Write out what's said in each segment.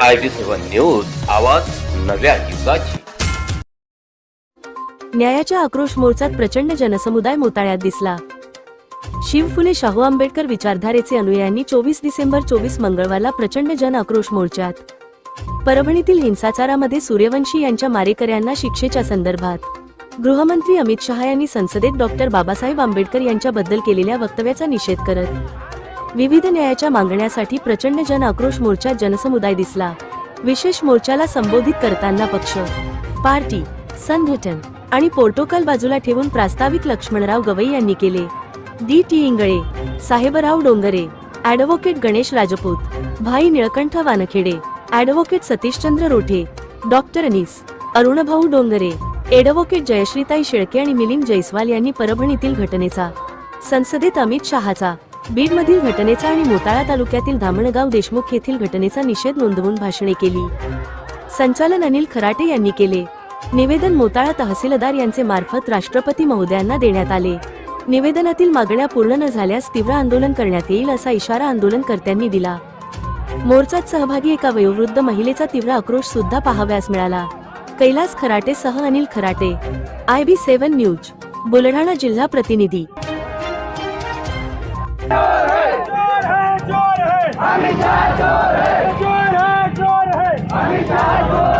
I B seven news आवाज नव्या युगाची. न्यायाच्या आक्रोश मोर्चात प्रचंड जनसमुदाय मोताळ्यात दिसला. शिव फुले शाहू आंबेडकर विचारधारेचे अनुयायांनी चोवीस डिसेंबर चोवीस मंगळवारला प्रचंड जन आक्रोश मोर्चात. परभणीतील हिंसाचारामध्ये सूर्यवंशी यांच्या मारेकऱ्यांना शिक्षेच्या संदर्भात. गृहमंत्री अमित शहा यांनी संसदेत डॉक्टर बाबासाहेब आंबेडकर यांच्याबद्दल केलेल्या वक्तव्याचा निषेध करत विविध न्यायाच्या मागण्यासाठी प्रचंड जन आक्रोश मोर्चा जनसमुदाय दिसला. विशेष मोर्चाला संबोधित करताना पक्ष. पार्टी संघटन आणि पोर्टोकल बाजूला ठेवून प्रास्ताविक लक्ष्मणराव गवई यांनी केले. D T Ingale Sahebrao Dongre advocate Ganesh Rajput Bhai Nilkanth Wankhede advocate Satishchandra Rothe doctor Anis Arunbhau Dongre advocate Jayashreetai Shelke आणि मिलिंद जयस्वाल यांनी परभणीतील घटनेचा. संसदेत अमित शहाचा बीडमधील घटनेचा आणि मोताळा तालुक्यातील धामणगाव देशमुख येथील घटनेचा निषेध नोंदवून भाषणे केली. संचालन अनिल खराटे यांनी केले. निवेदन मोताळा तहसीलदार यांचे मार्फत राष्ट्रपती महोदयांना देण्यात आले. निवेदनातील मागण्या पूर्ण न झाल्यास तीव्र आंदोलन करण्यात येईल असा इशारा आंदोलनकर्त्यांनी दिला. मोर्चात सहभागी एका वयोवृद्ध महिलेचा तीव्र आक्रोश सुद्धा पाहाव्यास मिळाला. कैलास खराटे सह Anil Kharate. I B seven news Buldhana जिल्हा प्रतिनिधी. जोर है। जोर है। अमित शाह जोर है। जोर है जोर है। अमित शाह जोर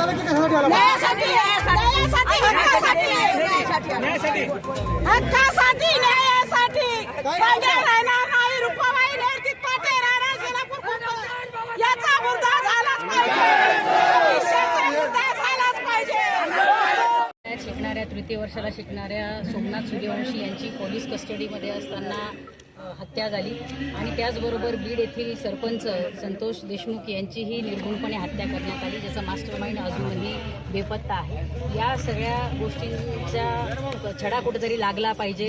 आला की कशासाठी आला न्यायासाठी न्यायासाठी. हक्कासाठी. न्यायासाठी हक्कासाठी न्यायासाठी. पाहिजे राहणार नाही रुपाबाई रेडकीत पाटे राहणार सोलापूर. याचा मुद्दा झालाच पाहिजे. शिकणाऱ्या तृतीय वर्षाला शिकणाऱ्या सोमनाथ सूर्यवंशी यांची पोलीस कस्टडीमध्ये असताना हत्या झाली. आणि त्याचबरोबर बीड येथील सरपंच संतोष देशमुख यांचीही निर्गुणपणे हत्या करण्यात आली ज्याचा मास्टर माइंड अजूनही बेपत्ता आहे. या सगळ्या गोष्टींचा छडा कुठेतरी लागला पाहिजे.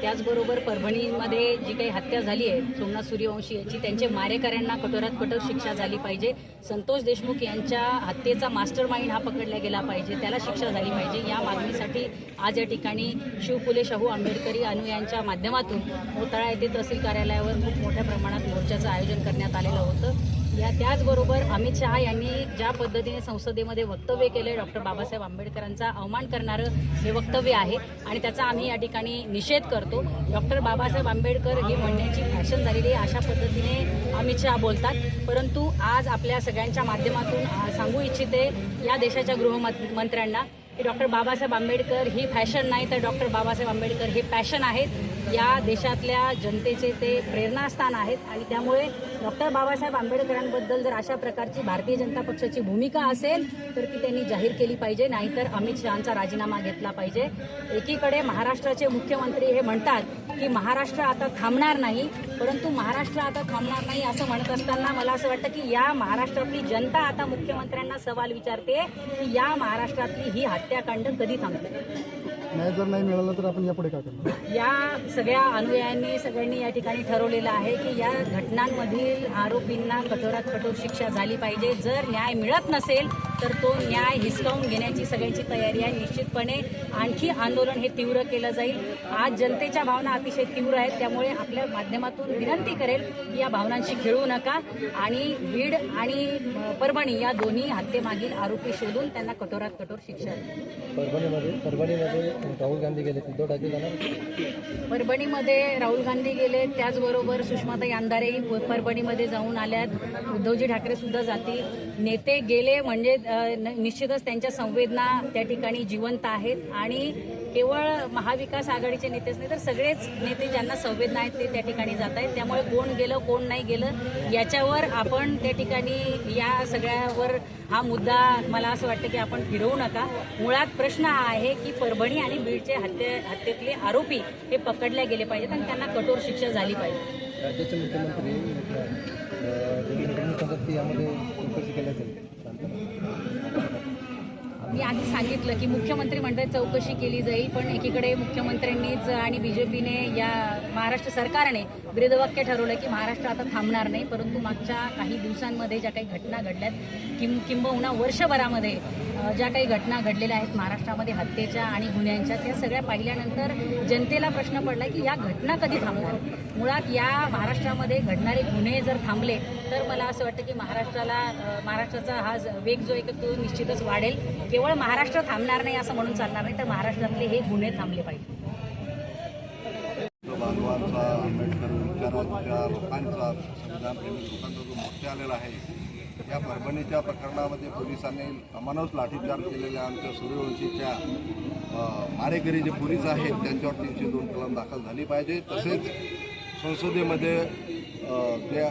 त्याचबरोबर परभणीमध्ये जी काही हत्या झाली आहे सोमनाथ सूर्यवंशी यांची त्यांच्या मारेकऱ्यांना कठोरात कठोर शिक्षा झाली पाहिजे. संतोष देशमुख यांच्या हत्येचा मास्टर माइंड हा पकडला गेला पाहिजे त्याला शिक्षा झाली पाहिजे. या मागणीसाठी आज या ठिकाणी शिवफुले शाहू आंबेडकरी अनुयांच्या माध्यमातून मोताळा येथे तहसील कार्यालयावर खूप मोठ्या प्रमाणात मोर्चाचं आयोजन करण्यात आलेलं होतं. या त्याचबरोबर अमित शहा यांनी ज्या पद्धतीने संसदेमध्ये वक्तव्य केले डॉक्टर बाबासाहेब आंबेडकरांचा अवमान करणारं हे वक्तव्य आहे आणि त्याचा आम्ही या ठिकाणी निषेध करतो. डॉक्टर बाबासाहेब आंबेडकर ही म्हणण्याची फॅशन झालेली आहे अशा पद्धतीने अमित शहा बोलतात. परंतु आज आपल्या सगळ्यांच्या माध्यमातून सांगू इच्छिते या देशाच्या गृहमंत्र्यांना की डॉक्टर बाबासाहेब आंबेडकर ही फॅशन नाही तर डॉक्टर बाबासाहेब आंबेडकर हे पॅशन आहेत. या देशातल्या जनतेचे ते प्रेरणास्थान आहेत आणि त्यामुळे डॉक्टर बाबासाहेब आंबेडकरांबद्दल जर अशा प्रकारची भारतीय जनता पक्षाची भूमिका असेल तर ती त्यांनी जाहीर केली पाहिजे. नाहीतर अमित शहाचा राजीनामा घेतला पाहिजे. एकीकडे महाराष्ट्राचे मुख्यमंत्री हे म्हणतात की महाराष्ट्र आता थांबणार नाही परंतु महाराष्ट्र आता थांबणार नाही असं म्हणत असताना मला असं वाटतं की या महाराष्ट्रातली जनता आता मुख्यमंत्र्यांना सवाल विचारते की या महाराष्ट्रातली ही हत्याकांड कधी थांबते न्याय जर नाही मिळाला तर आपण यापुढे काय करणार? या सगळ्या अनुयायांनी सगळ्यांनी या ठिकाणी ठरवलेलं आहे की या घटनांमधील आरोपींना कठोरात कठोर शिक्षा झाली पाहिजे. जर न्याय मिळत नसेल तर तो न्याय हिसकावून घेण्याची सगळ्यांची तयारी आहे. निश्चितपणे आणखी आंदोलन हे तीव्र केलं जाईल. आज जनतेच्या भावना अतिशय तीव्र आहेत. त्यामुळे आपल्या माध्यमातून विनंती करेल की या भावनांशी खेळू नका. आणि बीड आणि परभणी या दोन्ही हत्येमागील आरोपी शोधून त्यांना कठोरात कठोर शिक्षा. परभणीमध्ये परभणीमध्ये राहुल गांधी गेले. उद्धव ठाकरे जाणार? परभणीमध्ये राहुल गांधी गेले. त्याचबरोबर सुषमाताई अंधारेही परभणीमध्ये जाऊन आल्यात. उद्धवजी ठाकरे सुद्धा जातील. नेते गेले म्हणजे निश्चितच त्यांच्या संवेदना त्या ठिकाणी जिवंत आहेत आणि केवळ महाविकास आघाडीचे नेतेच नाही तर सगळेच नेते ज्यांना संवेदना आहेत ते त्या ठिकाणी जात आहेत. त्यामुळे कोण गेलं कोण नाही गेलं याच्यावर आपण त्या ठिकाणी या सगळ्यावर हा मुद्दा मला असं वाटतं की आपण फिरवू नका. मुळात प्रश्न हा आहे की परभणी आणि बीडचे हत्ये हत्येतले आरोपी हे पकडले गेले पाहिजेत आणि त्यांना कठोर शिक्षा झाली पाहिजे. राज्याचे मुख्यमंत्री यामध्ये चौकशी केल्या जाईल मी आधी सांगितलं की मुख्यमंत्री मंडळ चौकशी केली जाईल पण एकीकडे मुख्यमंत्र्यांनीच आणि बी जे पीने या महाराष्ट्र सरकारने ब्रीदवाक्य ठरवलं की महाराष्ट्र आता थांबणार नाही परंतु मागच्या काही दिवसांमध्ये ज्या काही घटना घडल्यात किं किंबहुना वर्षभरामध्ये ज्या काही घटना घडलेल्या आहेत महाराष्ट्रामध्ये हत्येच्या आणि गुन्ह्यांच्या त्या सगळ्या पाहिल्यानंतर जनतेला प्रश्न पडला की या घटना कधी थांबणार? मुळात या महाराष्ट्रामध्ये घडणारे गुन्हे जर थांबले तर मला असं वाटतं की महाराष्ट्राला महाराष्ट्राचा हा वेग जो आहे का तो निश्चितच वाढेल. केवळ महाराष्ट्र थांबणार नाही असं म्हणून चालणार नाही तर महाराष्ट्रातले हे गुन्हे थांबले पाहिजे. बांधवांचा आंबेडकर विचारांच्या लोकांचा संविधानप्रेमी लोकांचा जो मोर्चा आलेला आहे या परभणीच्या प्रकरणामध्ये पोलिसांनी अमानस लाठीचार्ज केलेल्या आमच्या सूर्यवंशीच्या मारेकरी जे पोलीस आहेत त्यांच्यावर तीनशे दोन कलम दाखल झाली पाहिजे. तसेच संसदेमध्ये जे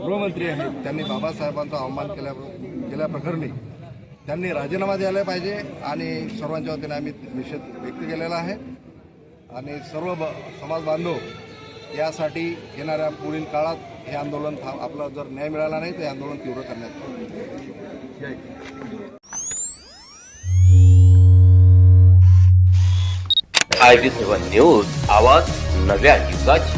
गृहमंत्री आहेत त्यांनी बाबासाहेबांचा अवमान केल्या केल्याप्रकरणी त्यांनी राजीनामा द्यायला पाहिजे आणि सर्वांच्या वतीने आम्ही निषेध व्यक्त केलेला आहे. आणि सर्व ब समाज बांधव यासाठी येणाऱ्या पुढील काळात हे आंदोलन था आपला जर न्याय मिळाला नाही तर हे आंदोलन तीव्र करण्यात येईल. आय बी सेवन न्यूज आवाज नव्या युगाची.